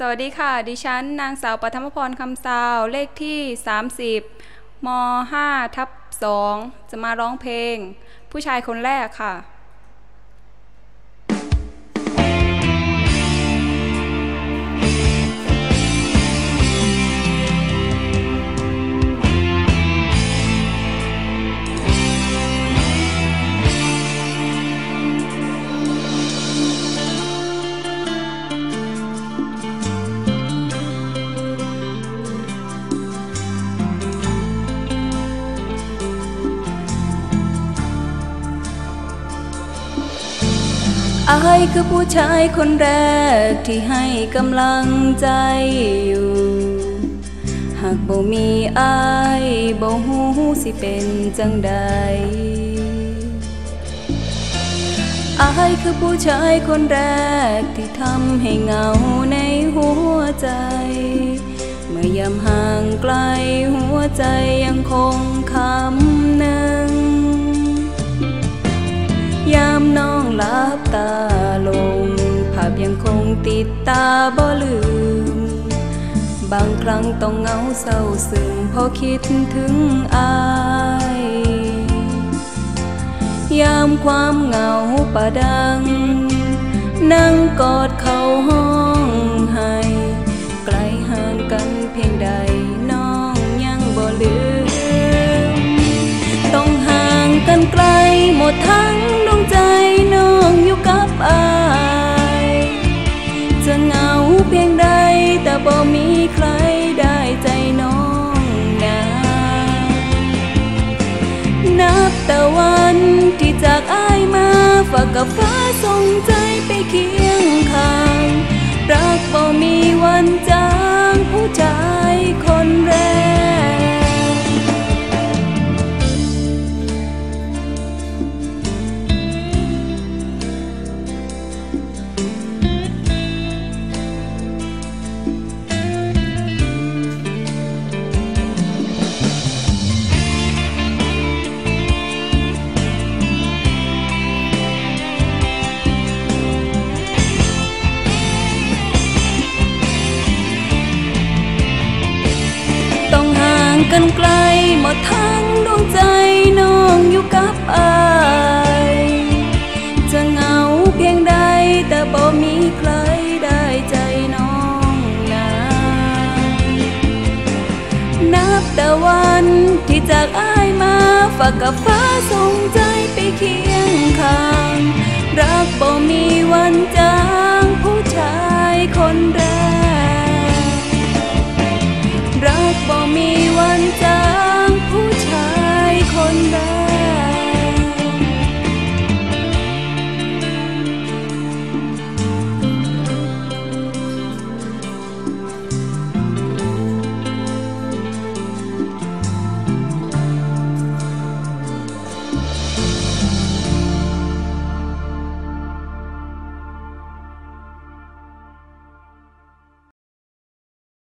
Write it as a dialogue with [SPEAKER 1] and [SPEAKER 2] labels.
[SPEAKER 1] สวัสดีค่ะ ดิฉันนางสาวปฐมพรคำสาวเลขที่ 30ม5ทับ2จะมาร้องเพลง ผู้ชายคนแรกค่ะ
[SPEAKER 2] อายคือผู้ชายคนแรกที่ให้กำลังใจอยู่ หากบ่มีอายบ่ฮู้สิเป็นจังใดอายคือผู้ชายคนแรกที่ทำให้เงาในหัวใจ เมื่อยามห่างไกลหัวใจยังคงคำ ลับตาลง ภาพยังคงติดตาบ่ลืม บางครั้งต้องเงาเศร้าซึมพอคิดถึงอายยามความเหงาประดัง นั่งกอดเขาห้องให้ไกลห่างกันเพียงใดน้องยังบ่ลืม ต้องห่างกันไกลหมดทั้งดวงใจน้อง อายจะเหงาเพียงใดแต่บ่มีใครได้ใจน้องนานับแต่วันที่จากอายมาฝากกับฟ้าส่งใจไปเคียงข้าง กันไกลหมดทั้งดวงใจน้องอยู่กับอายจะเหงาเพียงใดแต่บ่มีใครได้ใจน้องนานับแต่วันที่จากอายมาฝากกับฟ้าส่งใจไปเคียงข้าง รักบ่มีวันจาง